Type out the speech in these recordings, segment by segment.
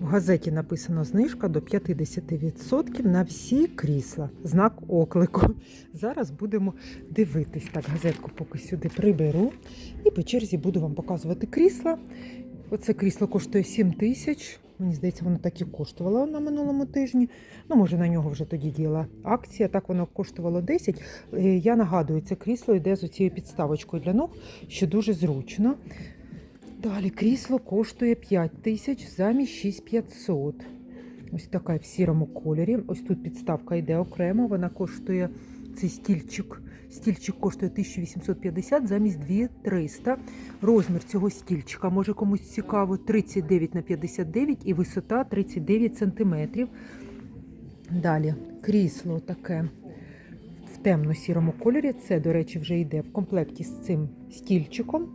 В газеті написано знижка до 50% на всі крісла. Знак оклику. Зараз будемо дивитись. Так, газетку поки сюди приберу. І по черзі буду вам показувати крісла. Оце крісло коштує 7 тисяч. Мені здається, воно так і коштувало на минулому тижні. Ну, може, на нього вже тоді діла акція. Так воно коштувало 10. Е, Я нагадую, це крісло йде з цією підставочкою для ног, що дуже зручно. Далі крісло коштує 5 тисяч замість 6500. Ось така в сірому кольорі. Ось тут підставка йде окремо. Вона коштує цей стільчик. Стільчик коштує 1850 замість 2300. Розмір цього стільчика може комусь цікаво 39 на 59 і висота 39 сантиметрів. Далі крісло таке в темно-сірому кольорі. Це, до речі, вже йде в комплекті з цим стільчиком.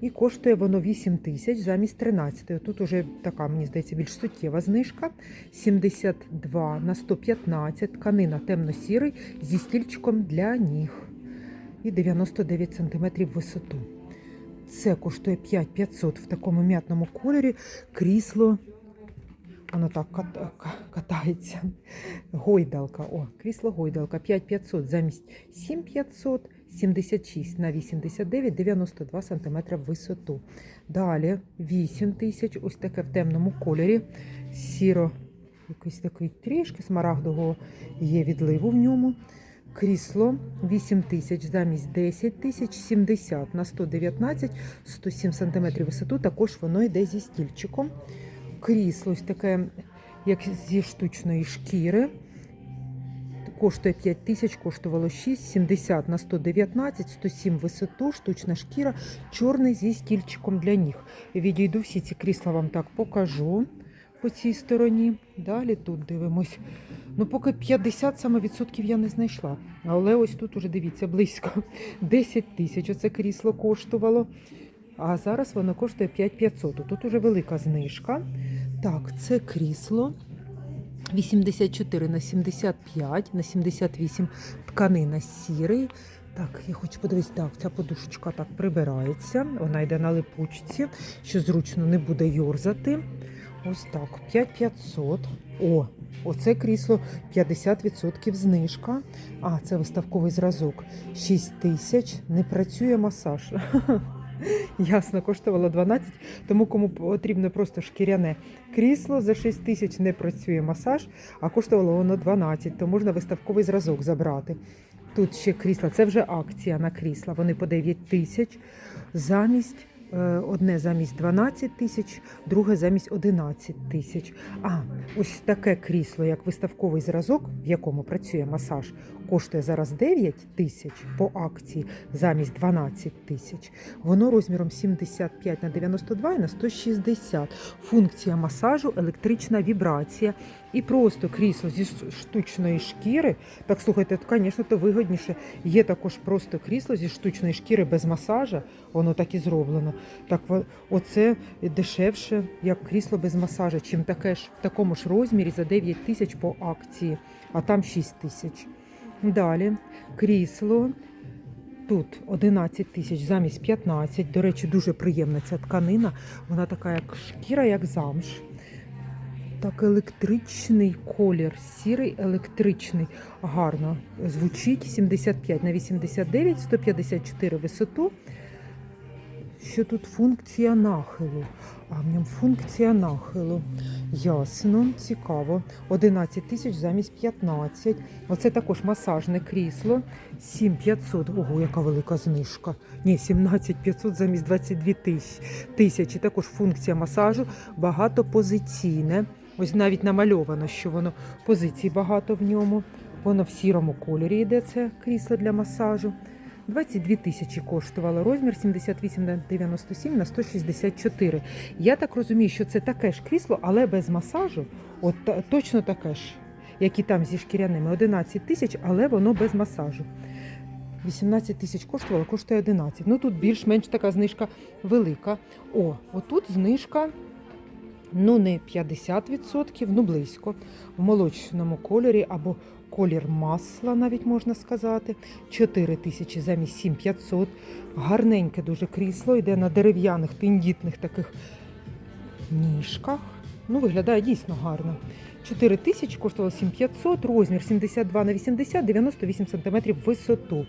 І коштує воно 8 тисяч замість 13. Тут уже така, мені здається, більш суттєва знижка. 72 на 115, тканина темно-сірий зі стільчиком для ніг. І 99 см висоту. Це коштує 5500 в такому м'ятному кольорі. Крісло. Воно так кат- катається. Гойдалка. О, крісло гойдалка. 5500 замість 7500. 76 на 89, 92 см висоту. Далі 8 тисяч, ось таке в темному кольорі. Сіро, якийсь такий трішки смарагдового є відливу в ньому. Крісло 8 тисяч замість 10 тисяч, 70 на 119, 107 см висоту. Також воно йде зі стільчиком. Крісло ось таке, як зі штучної шкіри. Коштує 5 тисяч, коштувало 6, 70 на 119, 107 висоту, штучна шкіра, чорний зі стільчиком для ніг. Відійду всі ці крісла вам так покажу по цій стороні. Далі тут дивимось. Ну, поки 50 саме відсотків я не знайшла. Але ось тут уже дивіться близько 10 тисяч. Оце крісло коштувало. А зараз воно коштує 5500. Тут уже велика знижка. Так, це крісло. 84 на 75 на 78 тканина сірий. Так, я хочу подивитися, так, ця подушечка так прибирається. Вона йде на липучці, що зручно не буде йорзати. Ось так, 5500. О, оце крісло 50% знижка. А, це виставковий зразок. 6 тисяч. Не працює масаж. Ясно, коштувало 12, тому кому потрібно просто шкіряне крісло за 6 тисяч не працює масаж, а коштувало воно 12, то можна виставковий зразок забрати. Тут ще крісла, це вже акція на крісла. Вони по 9 тисяч замість. е, Одне замість 12 тисяч, друге замість 11 тисяч. А ось таке крісло, як виставковий зразок, в якому працює масаж, коштує зараз 9 тисяч по акції замість 12 тисяч. Воно розміром 75 на 92 і на 160. Функція масажу, електрична вібрація. І просто крісло зі штучної шкіри. Так слухайте, то, звісно, то вигодніше. Є також просто крісло зі штучної шкіри без масажа. Воно так і зроблено. Так, оце дешевше, як крісло без масажа, чим таке ж в такому ж розмірі за 9 тисяч по акції, а там 6 тисяч. Далі крісло. Тут 11 тисяч замість 15. До речі, дуже приємна ця тканина. Вона така, як шкіра, як замш. Так, електричний колір, сірий електричний. Гарно звучить 75 на 89, 154 висоту. Що тут функція нахилу? А в ньому функція нахилу. Ясно, цікаво. 11 тисяч замість 15. Оце також масажне крісло. 7500. Ого, яка велика знижка. Ні, 17500 замість 22 тисячі. Також функція масажу багатопозиційне. Ось навіть намальовано, що воно позицій багато в ньому. Воно в сірому кольорі йде це крісло для масажу. 22 тисячі коштувало розмір 78 на 97 на 164. Я так розумію, що це таке ж крісло, але без масажу. От точно таке ж, як і там зі шкіряними. 11 тисяч, але воно без масажу. 18 тисяч коштувало, коштує 11. Ну тут більш-менш така знижка велика. О, отут знижка. Ну, не 50%, ну близько. В молочному кольорі або колір масла, навіть можна сказати. 4 тисячі замість 7500. Гарненьке дуже крісло, йде на дерев'яних тендітних таких ніжках. Ну, виглядає дійсно гарно. 4 тисячі коштувало 7500, розмір 72 на 80, 98 см висоту.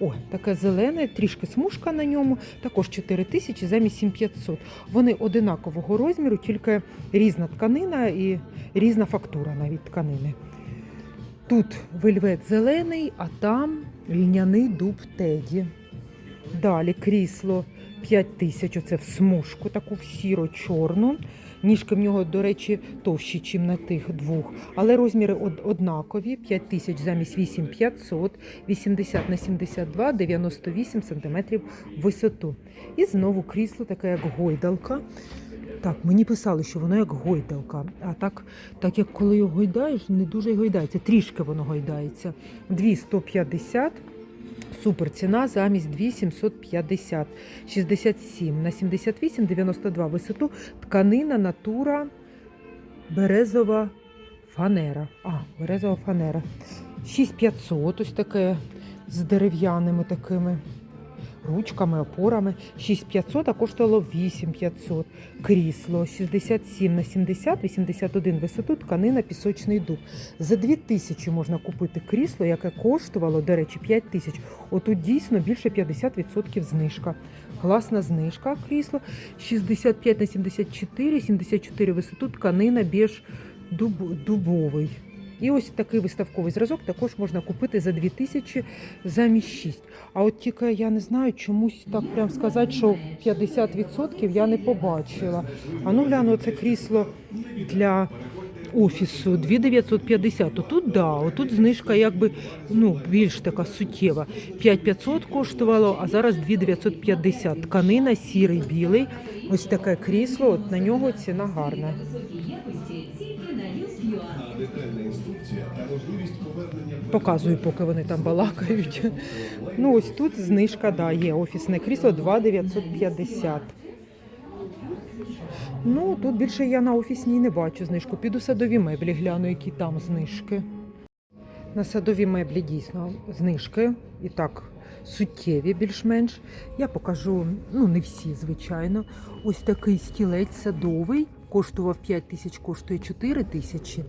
О, таке зелене, трішки смужка на ньому, також 4 тисячі замість 7500. Вони одинакового розміру, тільки різна тканина і різна фактура навіть тканини. Тут вельвет зелений, а там льняний дуб теді. Далі крісло 5 тисяч, оце в смужку, таку в сіро-чорну. Ніжки в нього, до речі, товщі, ніж на тих двох. Але розміри однакові: 5 тисяч замість 8500, 80 на 72, 98 сантиметрів висоту. І знову крісло таке, як гойдалка. Так, мені писали, що воно як гойдалка. А так, так як коли його гойдаєш, не дуже гойдається. Трішки воно гойдається. 2150. Супер ціна замість 2750. 67 на 78, 92 висоту. Тканина натура березова фанера. А, березова фанера. 6500, ось таке з дерев'яними такими ручками, опорами. 6500, а коштувало 8500. Крісло 67 на 70, 81 висоту, тканина пісочний дуб. За 2000 можна купити крісло, яке коштувало, до речі, 5000. Отут дійсно більше 50% знижка. Класна знижка крісло. 65 на 74, 74 висоту, тканина біж дуб, дубовий. І ось такий виставковий зразок також можна купити за 2000 замість 6. А от тільки я не знаю, чомусь так прям сказати, що 50% я не побачила. А ну гляну, це крісло для офісу 2950. Отут, да, отут знижка якби ну, більш така суттєва. 5500 коштувало, а зараз 2950. Тканина, сірий, білий. Ось таке крісло, от на нього ціна гарна. Показую, поки вони там балакають. Ну, ось тут знижка, да, є офісне крісло 2,950. Ну, тут більше я на офісній не бачу знижку. Піду садові меблі, гляну, які там знижки. На садові меблі дійсно знижки. І так, суттєві більш-менш. Я покажу, ну не всі, звичайно. Ось такий стілець садовий. Коштував 5 тисяч, коштує 4 тисячі.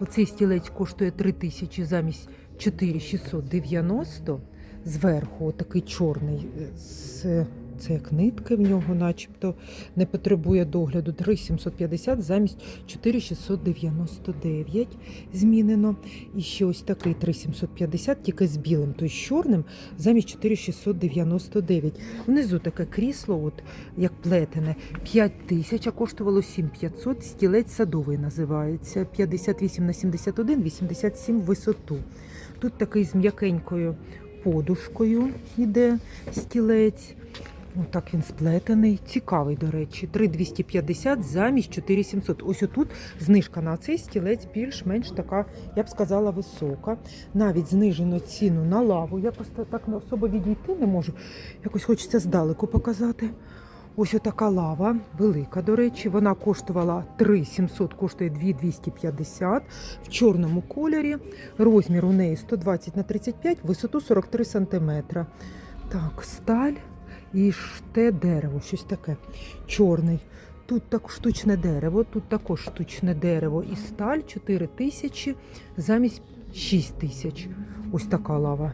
Оцей стілець коштує 3 тисячі замість 4690. Зверху такий чорний е, з це як нитки в нього, начебто не потребує догляду. 3750 замість 4699 змінено. І ще ось такий 3750, тільки з білим, той з чорним, замість 4699. Внизу таке крісло, от як плетене, 5000, а коштувало 7500. Стілець садовий називається. 58 на 71, 87 в висоту. Тут такий з м'якенькою подушкою йде стілець. Так він сплетений. Цікавий, до речі. 3250 замість 4700. Ось отут знижка на цей стілець більш-менш така, я б сказала, висока. Навіть знижено ціну на лаву. Я просто так особо відійти не можу. Якось хочеться здалеку показати. Ось отака лава, велика, до речі, вона коштувала 3700, коштує 2250 в чорному кольорі. Розмір у неї 120 на 35, висоту 43 см. Так, сталь і ште дерево, щось таке. Чорний. Тут так штучне дерево, тут також штучне дерево і сталь 4 тисячі замість 6 тисяч. Ось така лава.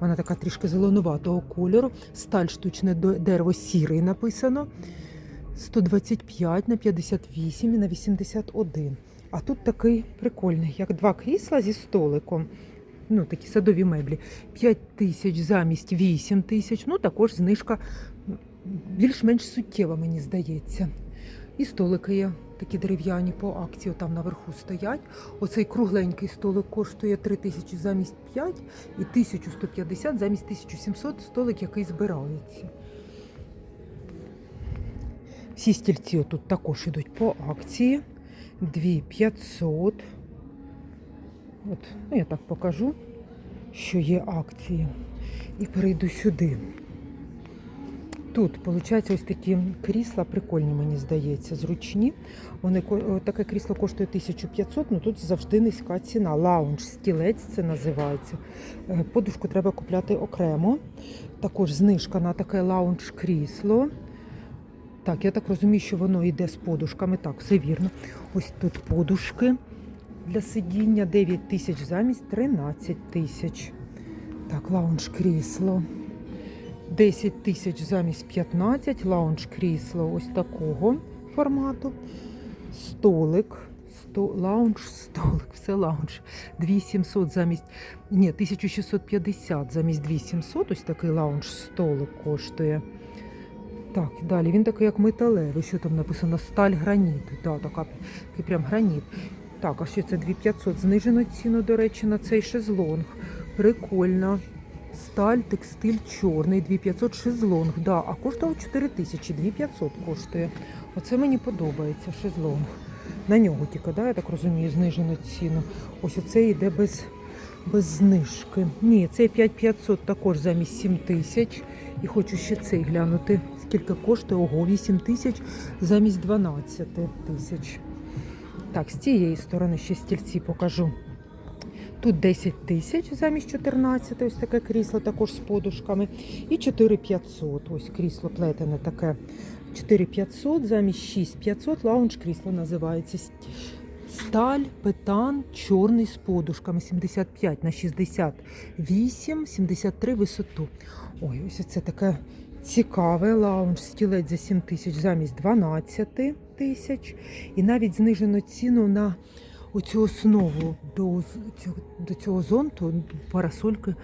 Вона така трішки зеленуватого кольору. Сталь штучне дерево сірий написано. 125 на 58 і на 81. А тут такий прикольний, як два крісла зі столиком. Ну, такі садові меблі. 5 тисяч замість 8 тисяч. Ну, також знижка більш-менш суттєва, мені здається. І столики є такі дерев'яні по акції, там наверху стоять. Оцей кругленький столик коштує 3 тисячі замість 5 і 1150 замість 1700 столик, який збирається. Всі стільці тут також йдуть по акції. 2500. От, ну я так покажу, що є акції. І перейду сюди. Тут, виходить, ось такі крісла прикольні, мені здається, зручні. Вони таке крісло коштує 1500, але тут завжди низька ціна. Лаунж, стілець це називається. Е, Подушку треба купляти окремо. Також знижка на таке лаунж крісло. Так, я так розумію, що воно йде з подушками. Так, все вірно. Ось тут подушки для сидіння 9 тисяч замість 13 тисяч. Так, лаунж крісло. 10 тисяч замість 15, лаунж крісло ось такого формату. Столик, сто, лаунж, столик, все лаунж. 2700 замість, ні, 1650 замість 2700, ось такий лаунж столик коштує. Так, далі він такий, як металевий. Що там написано? Сталь граніт. Да, така, такий прям граніт. Так, а що це 2500? Знижено ціну, до речі, на цей шезлонг. Прикольно. Сталь, текстиль чорний, 2500 шезлонг. Да, а коштував 4000, 2500 коштує. Оце мені подобається шезлонг. На нього тільки, да, я так розумію, знижено ціну. Ось оце йде без, без знижки. Ні, цей 5500 також замість 7000. І хочу ще цей глянути, скільки коштує. Ого, 8 тисяч замість 12 тисяч. Так, з цієї сторони ще стільці покажу. Тут 10 тисяч замість 14, ось таке крісло також з подушками. І 4500, ось крісло плетене таке. 4500 замість 6500, лаунж крісло називається. Сталь, петан, чорний з подушками 75 на 68, 73 висоту. Ой, ось це таке цікаве лаунж, стілець за 7 тисяч замість 12 тисяч. І навіть знижено ціну на оцю основу до до цього зонту, парасольки.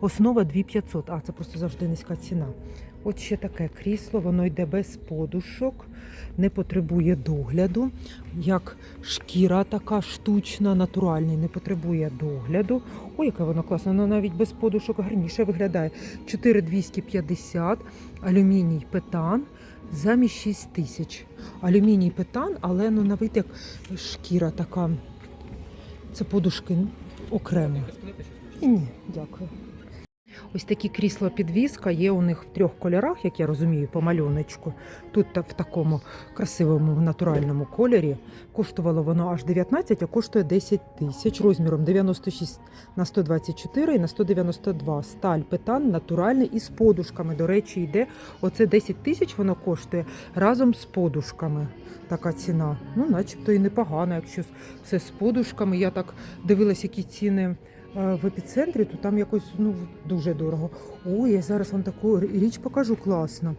Основа 2500, а це просто завжди низька ціна. От ще таке крісло, воно йде без подушок, не потребує догляду. Як шкіра така штучна, натуральний, не потребує догляду. Ой, яке воно класне, воно навіть без подушок гарніше виглядає. 4250, алюміній петан замість 6 тисяч. Алюміній петан, але ну, на вид як шкіра така. Це подушки окремо. Ні, ні, дякую. Ось такі крісла підвіска є у них в трьох кольорах, як я розумію, по малюночку. Тут в такому красивому натуральному кольорі. Коштувало воно аж 19, а коштує 10 тисяч розміром 96 на 124 і на 192. Сталь петан натуральний і з подушками. До речі, йде оце 10 тисяч воно коштує разом з подушками. Така ціна. Ну, начебто і непогано, якщо все з подушками. Я так дивилась, які ціни в епіцентрі, то там якось ну, дуже дорого. Ой, я зараз вам таку річ покажу класно.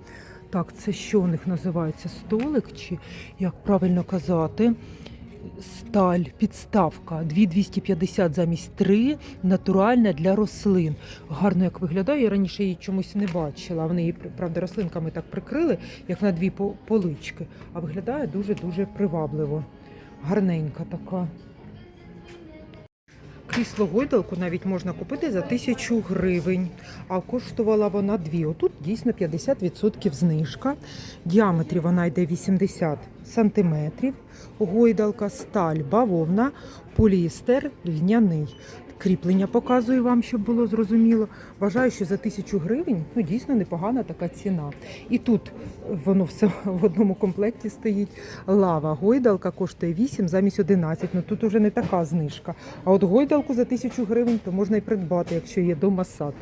Так, це що у них називається? Столик, чи як правильно казати? Сталь, підставка 2250 замість 3, натуральна для рослин. Гарно як виглядає. Я раніше її чомусь не бачила. Вони її, правда, рослинками так прикрили, як на дві полички. А виглядає дуже-дуже привабливо. Гарненька така. Крісло гойдалку навіть можна купити за тисячу гривень, а коштувала вона дві. Отут дійсно 50% знижка. В діаметрі вона йде 80 сантиметрів. Гойдалка, сталь, бавовна, поліестер, льняний. Кріплення показую вам, щоб було зрозуміло. Вважаю, що за тисячу гривень ну, дійсно непогана така ціна. І тут воно все в одному комплекті стоїть. Лава гойдалка коштує 8 замість 11. Ну тут уже не така знижка. А от гойдалку за тисячу гривень то можна і придбати, якщо є дома сад.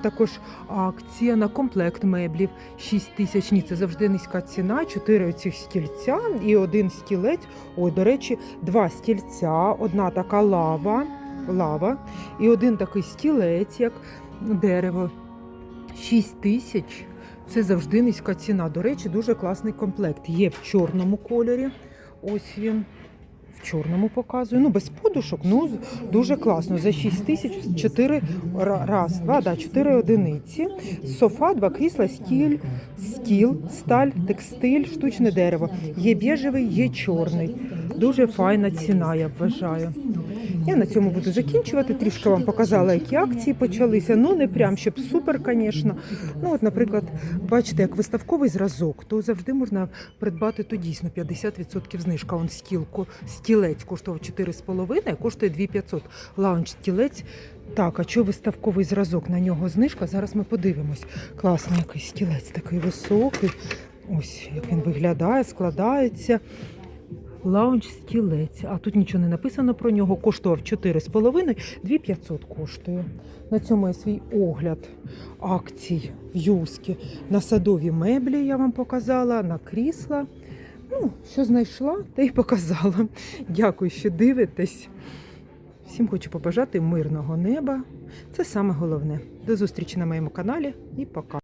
Також акція на комплект меблів 6 тисяч. Ні, це завжди низька ціна. Чотири оцих стільця і один стілець. Ой, до речі, два стільця, одна така лава, лава і один такий стілець, як дерево. 6 тисяч. Це завжди низька ціна. До речі, дуже класний комплект. Є в чорному кольорі. Ось він. Чорному показую. Ну, без подушок, ну дуже класно. За 6 тисяч 4 раз, два, да, 4 одиниці. Софа, два крісла, стіль, стіл, сталь, текстиль, штучне дерево. Є біжевий, є чорний. Дуже файна ціна, я вважаю. Я на цьому буду закінчувати. Трішки вам показала, які акції почалися. Ну, не прям щоб супер, звісно. Ну, от, наприклад, бачите, як виставковий зразок, то завжди можна придбати то дійсно 50% знижка. Он стілку, стілець коштував 4,5, а коштує 2500. Лаунч стілець. Так, а що виставковий зразок? На нього знижка. Зараз ми подивимось. Класний якийсь стілець, такий високий. Ось як він виглядає, складається. Лаунж стілець. А тут нічого не написано про нього. Коштував 4,5, 2500 коштує. На цьому я свій огляд акцій в Юскі. На садові меблі я вам показала, на крісла. Ну, що знайшла, те й показала. Дякую, що дивитесь. Всім хочу побажати мирного неба. Це саме головне. До зустрічі на моєму каналі і пока.